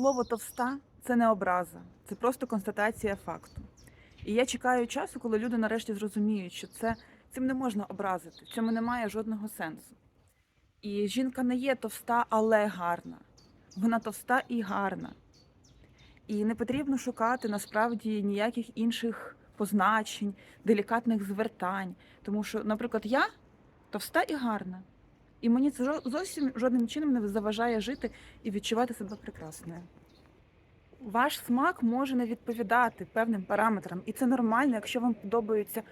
Слово товста це не образа, це просто констатація факту. І я чекаю часу, коли люди нарешті зрозуміють, що це цим не можна образити, в цьому немає жодного сенсу. І жінка не є товста, але гарна. Вона товста і гарна. І не потрібно шукати насправді ніяких інших позначень, делікатних звертань. Тому що, наприклад, я товста і гарна. І мені це зовсім жодним чином не заважає жити і відчувати себе прекрасною. Ваш смак може не відповідати певним параметрам, і це нормально, якщо вам подобаються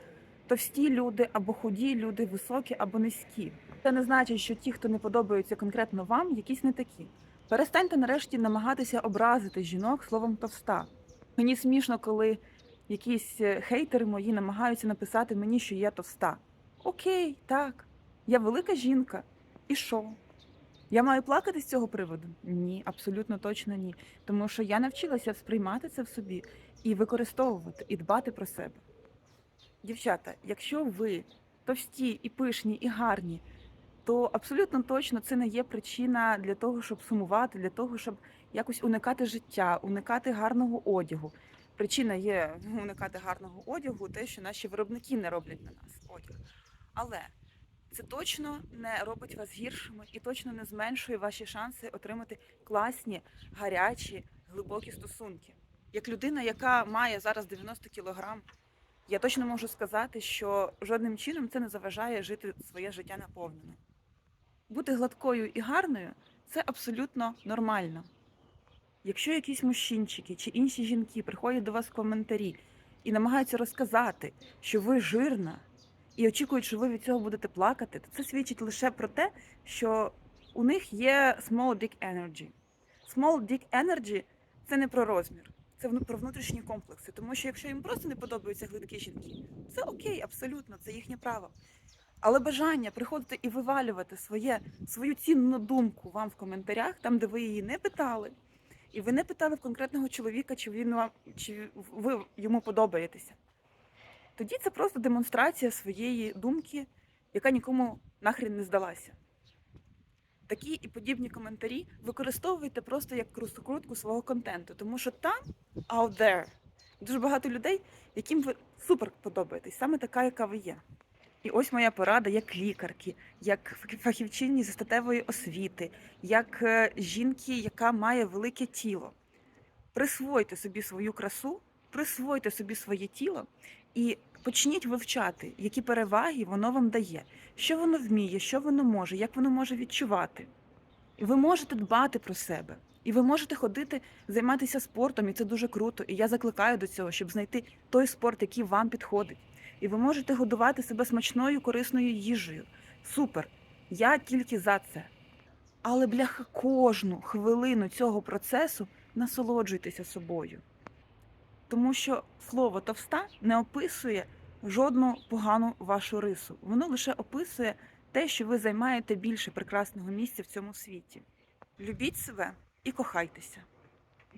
товсті люди або худі люди, високі або низькі. Це не значить, що ті, хто не подобаються конкретно вам, якісь не такі. Перестаньте нарешті намагатися образити жінок словом товста. Мені смішно, коли якісь е, хейтери мої намагаються написати мені, що я товста. Окей, так, я велика жінка. І що? Я маю плакати з цього приводу? Ні, абсолютно точно ні. Тому що я навчилася сприймати це в собі і використовувати, і дбати про себе. Дівчата, якщо ви товсті і пишні, і гарні, то абсолютно точно це не є причина для того, щоб сумувати, для того, щоб якось уникати життя, уникати гарного одягу. Причина є уникати гарного одягу, те, що наші виробники не роблять на нас одяг. Але це точно не робить вас гіршими і точно не зменшує ваші шанси отримати класні, гарячі, глибокі стосунки. Як людина, яка має зараз 90 кілограм, я точно можу сказати, що жодним чином це не заважає жити своє життя наповнено. Бути гладкою і гарною це абсолютно нормально. Якщо якісь мужчинчики чи інші жінки приходять до вас в коментарі і намагаються розказати, що ви жирна, і очікують, що ви від цього будете плакати, то це свідчить лише про те, що у них є small dick energy. Small dick energy – це не про розмір, це про внутрішні комплекси. Тому що якщо їм просто не подобаються гладкі жінки, це окей, абсолютно, це їхнє право. Але бажання приходити і вивалювати своє, свою цінну думку вам в коментарях, там, де ви її не питали, і ви не питали в конкретного чоловіка, чи він вам чи ви йому подобаєтеся. Тоді це просто демонстрація своєї думки, яка нікому нахрен не здалася. Такі і подібні коментарі використовуйте просто як крутку свого контенту, тому що там, out there, дуже багато людей, яким ви супер подобаєтесь, саме така, яка ви є. І ось моя порада як лікарки, як фахівчині зі статевої освіти, як е, жінки, яка має велике тіло. Присвойте собі свою красу, присвойте собі своє тіло і почніть вивчати, які переваги воно вам дає, що воно вміє, що воно може, як воно може відчувати. І ви можете дбати про себе. І ви можете ходити, займатися спортом, і це дуже круто. І я закликаю до цього, щоб знайти той спорт, який вам підходить. І ви можете годувати себе смачною, корисною їжею. Супер! Я тільки за це. Але бляха кожну хвилину цього процесу насолоджуйтеся собою. Тому що слово товста не описує жодну погану вашу рису. Воно лише описує те, що ви займаєте більше прекрасного місця в цьому світі. Любіть себе і кохайтеся.